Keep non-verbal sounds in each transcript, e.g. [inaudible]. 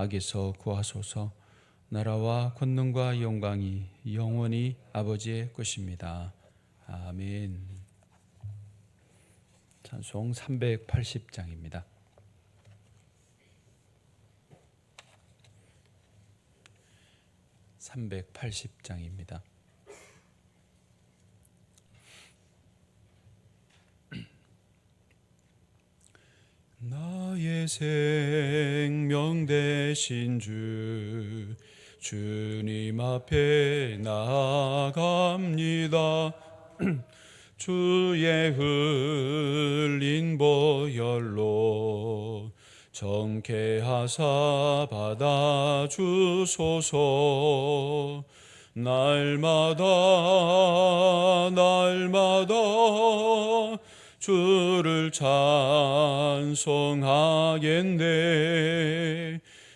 악에서 구하소서. 나라와 권능과 영광이 영원히 아버지의 것입니다. 아멘. 찬송 380장입니다. (380장입니다) 나의 생명 되신 주 주님 앞에 나아갑니다. [clears throat] 주의 흘린 보혈로 정케하사 받아 주소서 날마다 날마다 주를 찬송하겠네.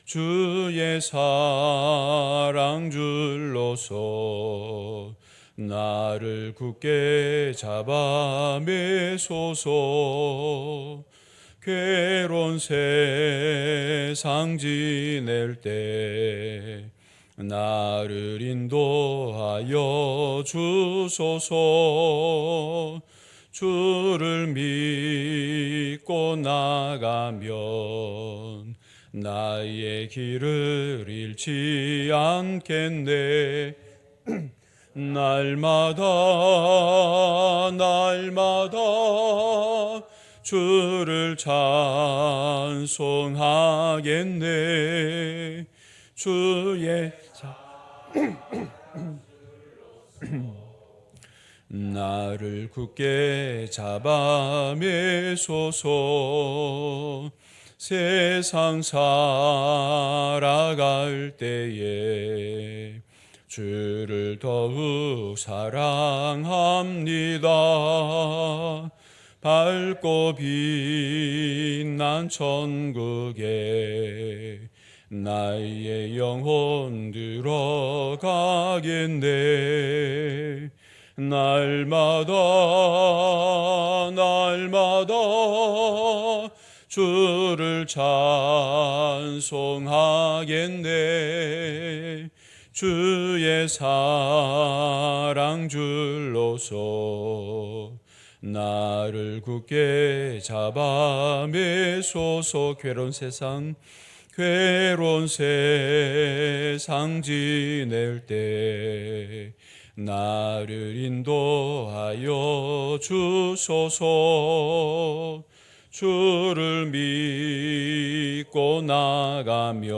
주의 사랑 줄로서 나를 굳게 잡아 매소서. 괴로운 세상 지낼 때 나를 인도하여 주소서 주를 믿고 나가면 나의 길을 잃지 않겠네. [clears throat] 날마다 날마다 주를 찬송하겠네. 주의 사 [clears throat] 나를 굳게 잡아 매소서 세상 살아갈 때에 주를 더욱 사랑합니다. 밝고 빛난 천국에 나의 영혼 들어가겠네. 날마다 날마다 주를 찬송하겠네. 주의 사랑 줄로서 나를 굳게 잡아 매소서 괴로운 세상 괴로운 세상 지낼 때 나를 인도하여 주소서. 주를 믿고 나가면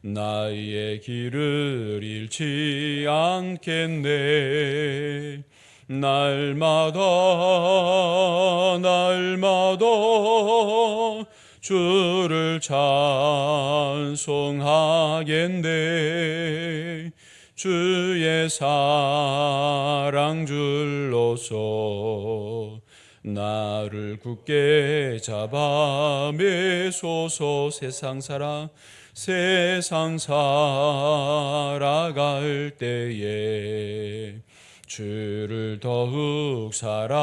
나의 길을 잃지 않겠네. 날마다 날마다 주를 찬송하겠네 주의 사랑 줄로서 나를 굳게 잡아 매소서 세상 살아 세상 살아갈 때에 주를 더욱 사랑합니다.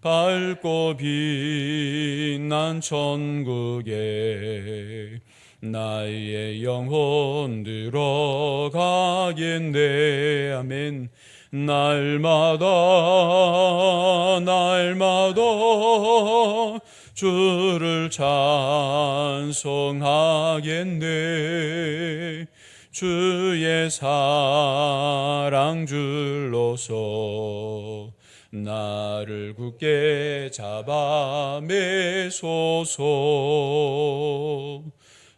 밝고 빛난 천국에 나의 영혼 들어가겠네. 아멘. 날마다 날마다 주를 찬송하겠네. 주의 사랑 줄로서 나를 굳게 잡아 매소서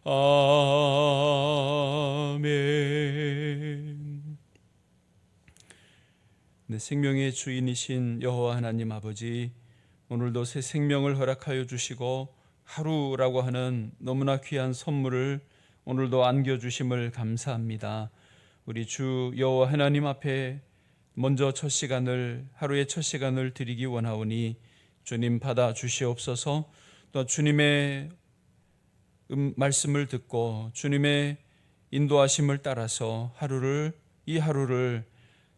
아멘. 내 생명의 주인이신 여호와 하나님 아버지 오늘도 새 생명을 허락하여 주시고 하루라고 하는 너무나 귀한 선물을 오늘도 안겨 주심을 감사합니다. 우리 주 여호와 하나님 앞에 먼저 첫 시간을 하루의 첫 시간을 드리기 원하오니 주님 받아 주시옵소서. 또 주님의 음, 말씀을 듣고 주님의 인도하심을 따라서 하루를 이 하루를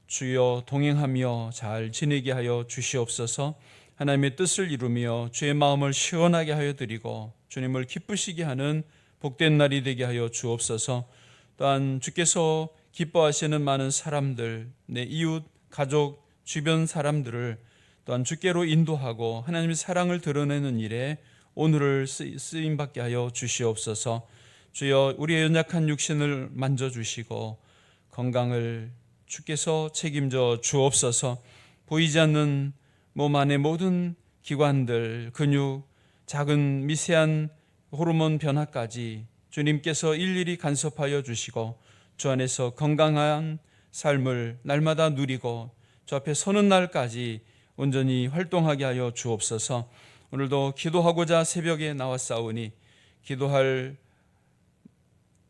주여 동행하며 잘 지내게 하여 주시옵소서. 하나님의 뜻을 이루며 주의 마음을 시원하게 하여 드리고 주님을 기쁘시게 하는 복된 날이 되게 하여 주옵소서. 또한 주께서 기뻐하시는 많은 사람들, 내 이웃, 가족, 주변 사람들을 또한 주께로 인도하고 하나님의 사랑을 드러내는 일에 오늘을 쓰임 받게 하여 주시옵소서. 주여 우리의 연약한 육신을 만져 주시고 건강을 주께서 책임져 주옵소서. 보이지 않는 몸 안의 모든 기관들, 근육, 작은 미세한 호르몬 변화까지 주님께서 일일이 간섭하여 주시고 주 안에서 건강한 삶을 날마다 누리고 주 앞에 서는 날까지 온전히 활동하게 하여 주옵소서. 오늘도 기도하고자 새벽에 나왔사오니 기도할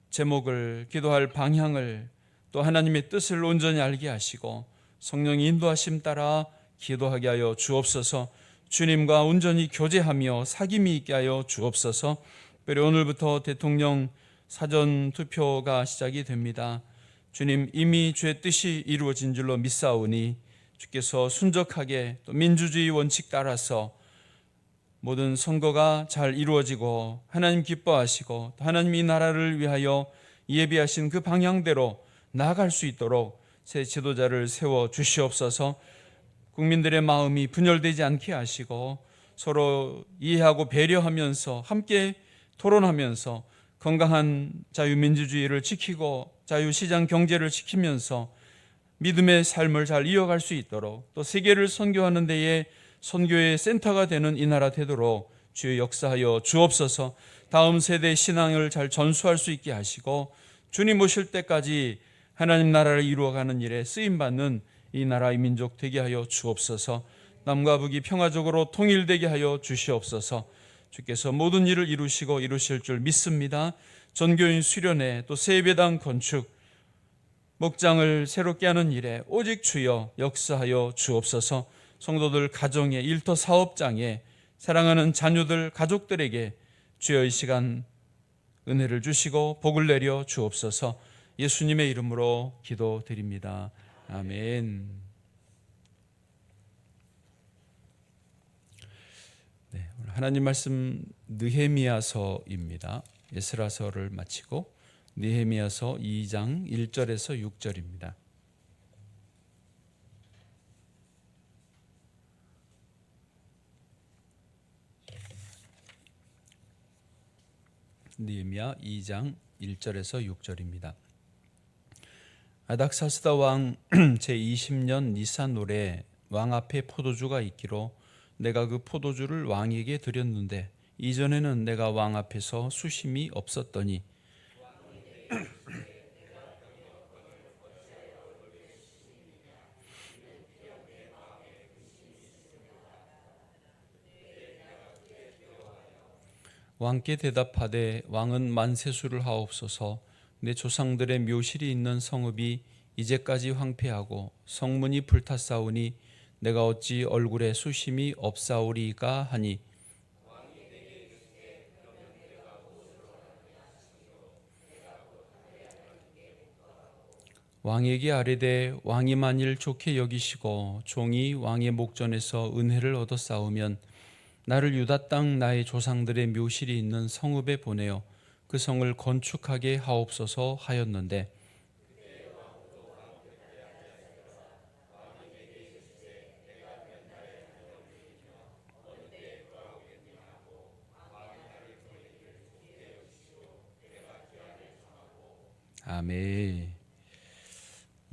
제목을 기도할 방향을 또 하나님의 뜻을 온전히 알게 하시고 성령의 인도하심 따라 기도하게 하여 주옵소서. 주님과 온전히 교제하며 사귐이 있게 하여 주옵소서. 특별히 오늘부터 대통령 사전 투표가 시작이 됩니다. 주님 이미 주의 뜻이 이루어진 줄로 믿사오니 주께서 순적하게 또 민주주의 원칙 따라서 모든 선거가 잘 이루어지고 하나님 기뻐하시고 하나님 이 나라를 위하여 예비하신 그 방향대로 나아갈 수 있도록 새 지도자를 세워 주시옵소서. 국민들의 마음이 분열되지 않게 하시고 서로 이해하고 배려하면서 함께 토론하면서 건강한 자유민주주의를 지키고 자유시장 경제를 지키면서 믿음의 삶을 잘 이어갈 수 있도록 또 세계를 선교하는 데에 선교의 센터가 되는 이 나라 되도록 주의 역사하여 주옵소서. 다음 세대 신앙을 잘 전수할 수 있게 하시고 주님 오실 때까지 하나님 나라를 이루어가는 일에 쓰임받는 이 나라의 민족 되게 하여 주옵소서. 남과 북이 평화적으로 통일되게 하여 주시옵소서. 주께서 모든 일을 이루시고 이루실 줄 믿습니다. 전교인 수련회 또 세배당 건축 목장을 새롭게 하는 일에 오직 주여 역사하여 주옵소서 성도들 가정의 일터 사업장에 사랑하는 자녀들 가족들에게 주여 이 시간 은혜를 주시고 복을 내려 주옵소서 예수님의 이름으로 기도드립니다. 아멘. 네, 오늘 하나님 말씀 느헤미야서입니다. 에스라서를 마치고 느헤미야서 2장 1절에서 6절입니다. 느헤미야 2장 1절에서 6절입니다. 아닥사스다 왕 [clears throat] 제20년 니산 노래 왕 앞에 포도주가 있기로 내가 그 포도주를 왕에게 드렸는데 이전에는 내가 왕 앞에서 수심이 없었더니 왕께 대답하되 왕은 만세수를 하옵소서. 내 조상들의 묘실이 있는 성읍이 이제까지 황폐하고 성문이 불탔사오니 내가 어찌 얼굴에 수심이 없사오리까 하니? 왕에게 아뢰되 왕이 만일 좋게 여기시고 종이 왕의 목전에서 은혜를 얻어 싸우면 나를 유다 땅 나의 조상들의 묘실이 있는 성읍에 보내어 그 성을 건축하게 하옵소서 하였는데.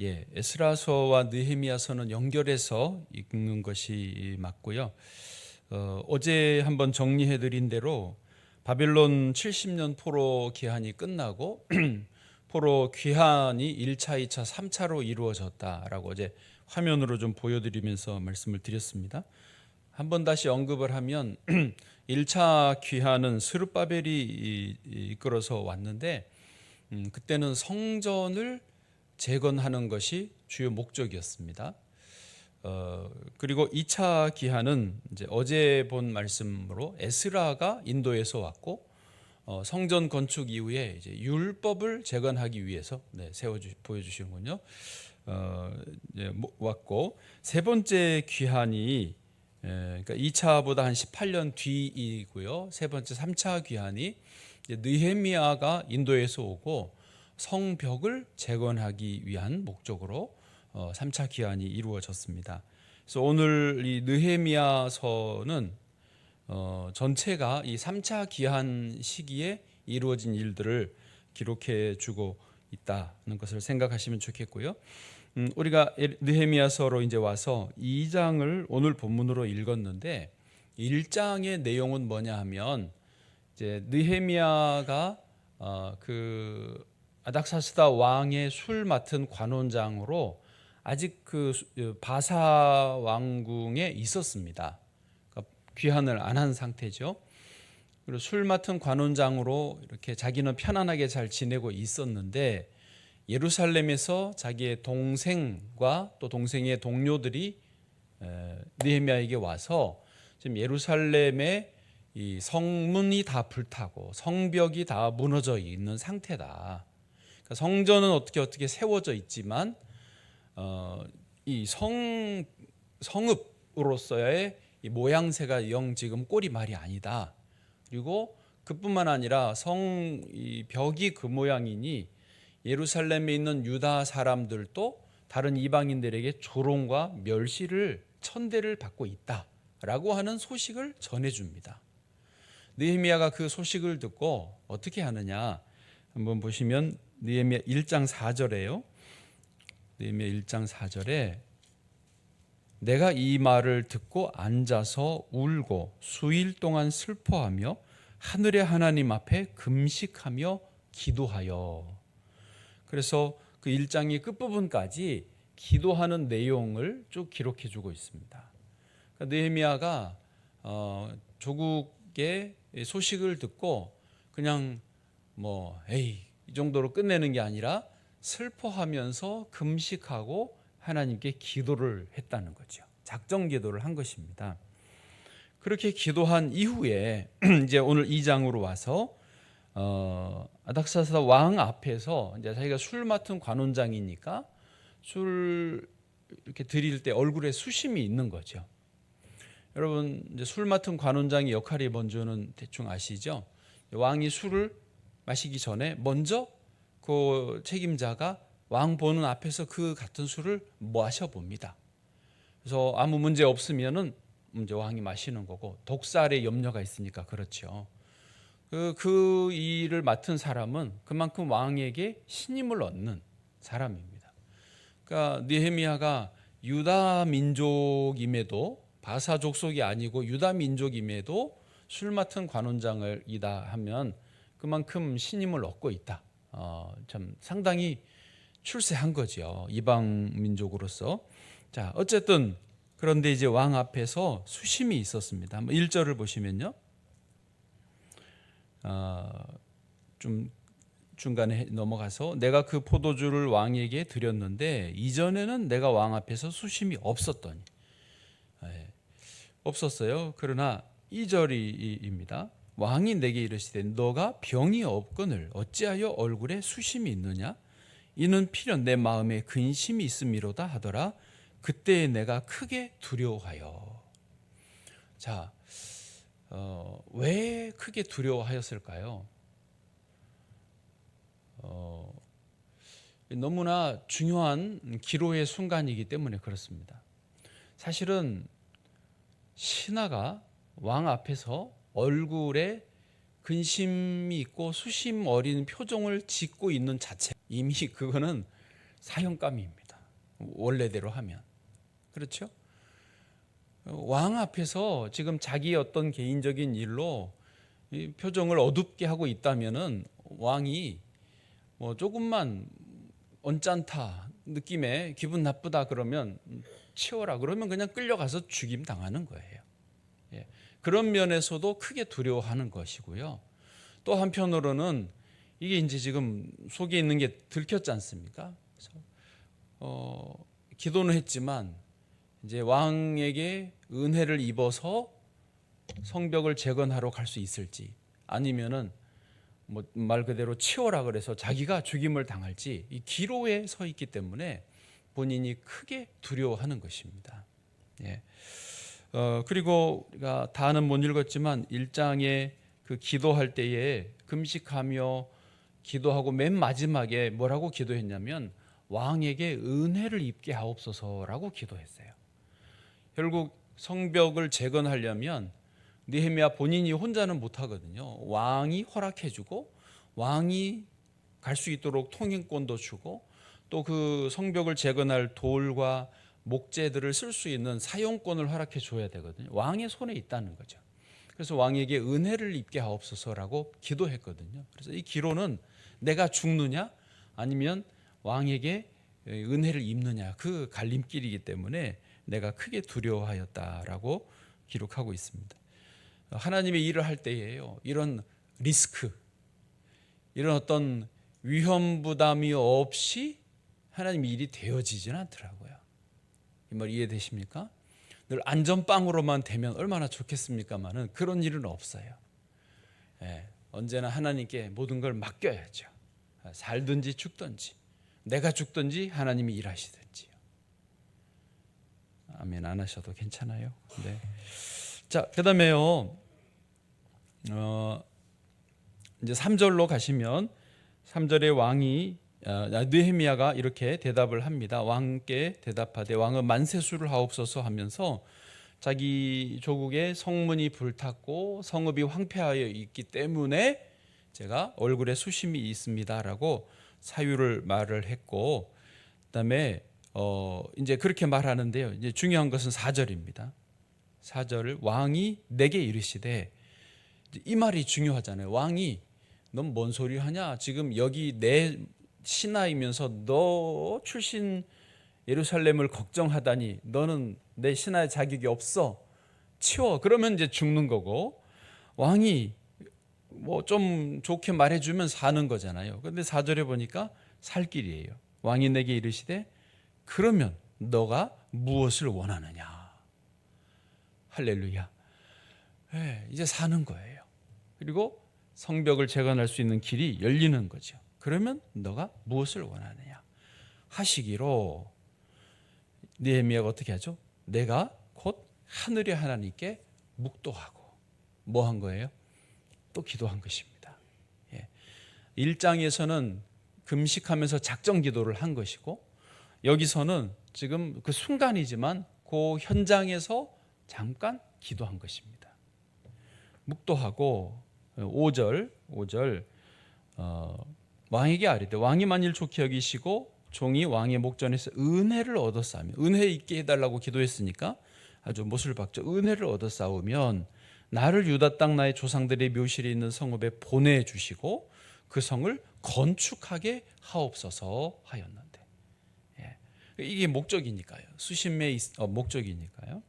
예, 에스라서와 느헤미야서는 연결해서 읽는 것이 맞고요. 어, 어제 한번 정리해 드린 대로 바빌론 70년 포로 기한이 끝나고 포로 귀환이 1차, 2차, 3차로 이루어졌다라고 어제 화면으로 좀 보여드리면서 말씀을 드렸습니다. 한번 다시 언급을 하면 [clears throat] 1차 귀환은 스룹바벨이 이끌어서 왔는데 음, 그때는 성전을 재건하는 것이 주요 목적이었습니다. 어, 그리고 2차 기한은 이제 어제 본 말씀으로 에스라가 인도에서 왔고 어, 성전 건축 이후에 이제 율법을 재건하기 위해서 네, 세워 주 보여주시는군요. 어, 이제 모- 왔고 세 번째 귀한이 예, 그러니까 2차보다 한 18년 뒤이고요. 세 번째 3차 귀한이 이제 느헤미야가 인도에서 오고 성벽을 재건하기 위한 목적으로 어, 3차 기한이 이루어졌습니다. 그래서 오늘 이 느헤미야서는 어, 전체가 이 3차 기한 시기에 이루어진 일들을 기록해 주고 있다는 것을 생각하시면 좋겠고요. 음, 우리가 에- 느헤미야서로 이제 와서 2장을 오늘 본문으로 읽었는데 1장의 내용은 뭐냐 하면 이제 느헤미야가 어, 그 아닥사스다 왕의 술 맡은 관원장으로 아직 그 수- 어, 바사 왕궁에 있었습니다. 그러니까 귀환을 안 한 상태죠. 그리고 술 맡은 관원장으로 이렇게 자기는 편안하게 잘 지내고 있었는데 예루살렘에서 자기의 동생과 또 동생의 동료들이 에, 느헤미야에게 와서 지금 예루살렘의 이 성문이 다 불타고 성벽이 다 무너져 있는 상태다. 그러니까 성전은 어떻게 어떻게 세워져 있지만 어, 이 성 성읍으로서의 이 모양새가 영 지금 꼴이 말이 아니다. 그리고 그뿐만 아니라 성 이 벽이 그 모양이니 예루살렘에 있는 유다 사람들도 다른 이방인들에게 조롱과 멸시를 천대를 받고 있다라고 하는 소식을 전해 줍니다. 느헤미야가 그 소식을 듣고 어떻게 하느냐 한번 보시면 느헤미야 1장 4절에요. 느헤미야 1장 4절에 내가 이 말을 듣고 앉아서 울고 수일 동안 슬퍼하며 하늘의 하나님 앞에 금식하며 기도하여 그래서 그 1장의 끝부분까지 기도하는 내용을 쭉 기록해 주고 있습니다. 그러니까 느헤미야가 어, 조국의 소식을 듣고 그냥 뭐 에이 이 정도로 끝내는 게 아니라 슬퍼하면서 금식하고 하나님께 기도를 했다는 거죠. 작정 기도를 한 것입니다. 그렇게 기도한 이후에 [clears throat] 이제 오늘 2장으로 와서 어, 아닥사스다 왕 앞에서 이제 자기가 술 맡은 관원장이니까 술 이렇게 드릴 때 얼굴에 수심이 있는 거죠. 여러분 이제 술 맡은 관원장의 역할이 뭔지는 대충 아시죠? 왕이 술을 마시기 전에 먼저 그 책임자가 왕 보는 앞에서 그 같은 술을 마셔 봅니다. 그래서 아무 문제 없으면은 이제 왕이 마시는 거고 독살의 염려가 있으니까 그렇죠. 그, 그 일을 맡은 사람은 그만큼 왕에게 신임을 얻는 사람입니다. 그러니까 느헤미야가 유다 민족임에도 바사 족속이 아니고 유다 민족임에도 술 맡은 관원장을 이다 하면 그만큼 신임을 얻고 있다. 어, 참 상당히 출세한 거죠. 이방 민족으로서. 자, 어쨌든 그런데 이제 왕 앞에서 수심이 있었습니다. 한번 1절을 보시면요. 어, 좀 중간에 넘어가서 내가 그 포도주를 왕에게 드렸는데 이전에는 내가 왕 앞에서 수심이 없었더니 예, 없었어요. 그러나 2절입니다. 왕이 내게 이르시되 너가 병이 없거늘 어찌하여 얼굴에 수심이 있느냐 이는 필연 내 마음에 근심이 있음이로다 하더라 그때 내가 크게 두려워하여 자, 어, 왜 크게 두려워하였을까요? 어, 너무나 중요한 기로의 순간이기 때문에 그렇습니다. 사실은 신하가 왕 앞에서 얼굴에 근심이 있고 수심 어린 표정을 짓고 있는 자체 이미 그거는 사형감입니다. 원래대로 하면 그렇죠? 왕 앞에서 지금 자기 어떤 개인적인 일로 이 표정을 어둡게 하고 있다면은 왕이 뭐 조금만 언짢다 느낌에 기분 나쁘다 그러면 치워라 그러면 그냥 끌려가서 죽임 당하는 거예요. 예. 그런 면에서도 크게 두려워하는 것이고요. 또 한편으로는 이게 이제 지금 속에 있는 게 들켰지 않습니까? 그래서 어, 기도는 했지만 이제 왕에게 은혜를 입어서 성벽을 재건하러 갈 수 있을지 아니면은 뭐 말 그대로 치워라 그래서 자기가 죽임을 당할지 이 기로에 서 있기 때문에 본인이 크게 두려워하는 것입니다. 예. 어, 그리고 우리가 다는 못 읽었지만 1장에 그 기도할 때에 금식하며 기도하고 맨 마지막에 뭐라고 기도했냐면 왕에게 은혜를 입게 하옵소서라고 기도했어요. 결국 성벽을 재건하려면 느헤미야 본인이 혼자는 못 하거든요. 왕이 허락해 주고 왕이 갈 수 있도록 통행권도 주고 또 그 성벽을 재건할 돌과 목재들을 쓸 수 있는 사용권을 허락해 줘야 되거든요. 왕의 손에 있다는 거죠. 그래서 왕에게 은혜를 입게 하옵소서라고 기도했거든요. 그래서 이 기로는 내가 죽느냐 아니면 왕에게 은혜를 입느냐 그 갈림길이기 때문에 내가 크게 두려워하였다라고 기록하고 있습니다. 하나님의 일을 할 때에요. 이런 리스크, 이런 어떤 위험 부담이 없이 하나님 일이 되어지지는 않더라고요. 이 말 이해되십니까? 늘 안전빵으로만 되면 얼마나 좋겠습니까만은 그런 일은 없어요. 예, 언제나 하나님께 모든 걸 맡겨야죠. 살든지 죽든지 내가 죽든지 하나님이 일하시든지요. 아멘 안 하셔도 괜찮아요. 네. 자, 그다음에요. 어 이제 3절로 가시면 3절에 왕이 어, 느헤미야가 이렇게 대답을 합니다. 왕께 대답하되 왕은 만세수를 하옵소서 하면서 자기 조국의 성문이 불탔고 성읍이 황폐하여 있기 때문에 제가 얼굴에 수심이 있습니다라고 사유를 말을 했고 그다음에 어 이제 그렇게 말하는데요. 이제 중요한 것은 4절입니다. 4절을 왕이 내게 이르시되 이 말이 중요하잖아요. 왕이 넌 뭔 소리 하냐? 지금 여기 내 신하이면서 너 출신 예루살렘을 걱정하다니 너는 내 신하의 자격이 없어. 치워. 그러면 이제 죽는 거고 왕이 뭐 좀 좋게 말해 주면 사는 거잖아요. 근데 4절에 보니까 살 길이에요. 왕이 내게 이르시되 그러면 너가 무엇을 원하느냐? 할렐루야. 네, 이제 사는 거예요. 그리고 성벽을 재건할 수 있는 길이 열리는 거죠. 그러면 너가 무엇을 원하느냐? 하시기로 느헤미야가 어떻게 하죠? 내가 곧 하늘의 하나님께 묵도하고 뭐 한 거예요? 또 기도한 것입니다. 예. 1장에서는 금식하면서 작정 기도를 한 것이고 여기서는 지금 그 순간이지만 그 현장에서 잠깐 기도한 것입니다. 묵도하고 5절 5절 어, 왕에게 아뢰되 왕이 만일 좋게 여기시고 종이 왕의 목전에서 은혜를 얻었사면 은혜 있게 해달라고 기도했으니까 아주 못을 박죠. 은혜를 얻었사오면 나를 유다 땅 나의 조상들의 묘실에 있는 성읍에 보내 주시고 그 성을 건축하게 하옵소서 하였는데 예. 이게 목적이니까요. 수신의 어, 목적이니까요.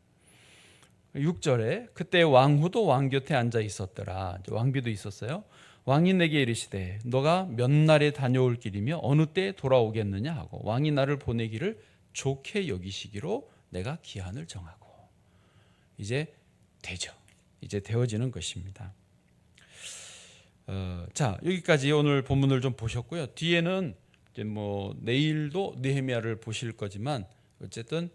6절에 그때 왕후도 왕 곁에 앉아 있었더라. 왕비도 있었어요. 왕이 내게 이르시되 너가 몇 날에 다녀올 길이며 어느 때 돌아오겠느냐 하고 왕이 나를 보내기를 좋게 여기시기로 내가 기한을 정하고 이제 되죠. 이제 되어지는 것입니다. 어, 자 여기까지 오늘 본문을 좀 보셨고요. 뒤에는 이제 뭐 내일도 느헤미야를 보실 거지만 어쨌든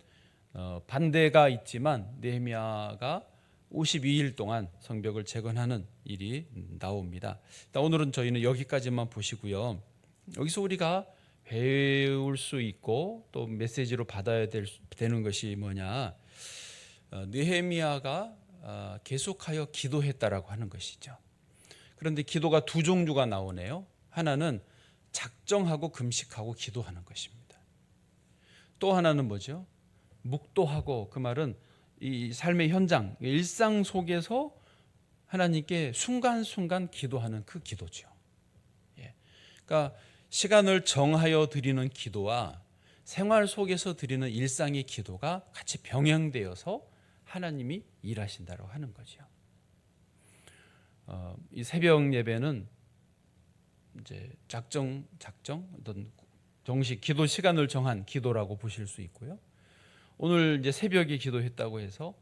어, 반대가 있지만 느헤미야가 52일 동안 성벽을 재건하는 일이 나옵니다. 오늘은 저희는 여기까지만 보시고요. 여기서 우리가 배울 수 있고 또 메시지로 받아야 될, 되는 것이 뭐냐? 어, 느헤미야가 어, 계속하여 기도했다라고 하는 것이죠. 그런데 기도가 두 종류가 나오네요. 하나는 작정하고 금식하고 기도하는 것입니다. 또 하나는 뭐죠? 묵도하고 그 말은 이 삶의 현장, 일상 속에서 하나님께 순간순간 기도하는 그 기도죠. 예. 그러니까 시간을 정하여 드리는 기도와 생활 속에서 드리는 일상의 기도가 같이 병행되어서 하나님이 일하신다고 하는 거죠. 어, 이 새벽 예배는 이제 작정 작정 어떤 정식 기도 시간을 정한 기도라고 보실 수 있고요. 오늘 이제 새벽에 기도했다고 해서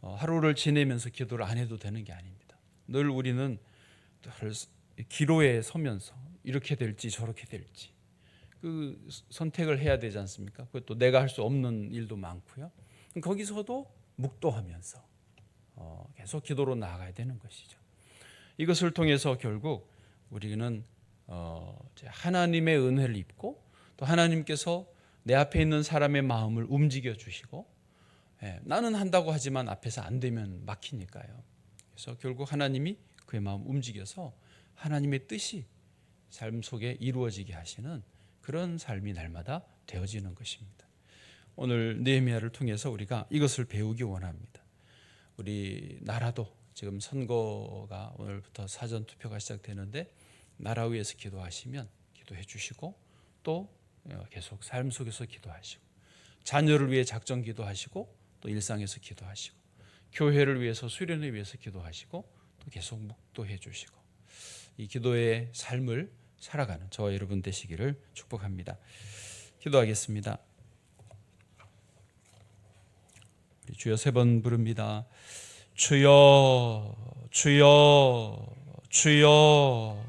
어, 하루를 지내면서 기도를 안 해도 되는 게 아닙니다. 늘 우리는 늘 기로에 서면서 이렇게 될지 저렇게 될지 그 선택을 해야 되지 않습니까? 그것도 내가 할 수 없는 일도 많고요. 거기서도 묵도하면서 어, 계속 기도로 나아가야 되는 것이죠. 이것을 통해서 결국 우리는 어, 하나님의 은혜를 입고 또 하나님께서 내 앞에 있는 사람의 마음을 움직여 주시고 예, 나는 한다고 하지만 앞에서 안 되면 막히니까요. 그래서 결국 하나님이 그의 마음 움직여서 하나님의 뜻이 삶 속에 이루어지게 하시는 그런 삶이 날마다 되어지는 것입니다. 오늘 느헤미야를 통해서 우리가 이것을 배우기 원합니다. 우리 나라도 지금 선거가 오늘부터 사전 투표가 시작되는데 나라 위해서 기도하시면 기도해 주시고 또 계속 삶 속에서 기도하시고 자녀를 위해 작정 기도하시고 또 일상에서 기도하시고 교회를 위해서 수련을 위해서 기도하시고 또 계속 묵도해 주시고 이 기도의 삶을 살아가는 저와 여러분 되시기를 축복합니다. 기도하겠습니다. 우리 주여 세 번 부릅니다. 주여 주여 주여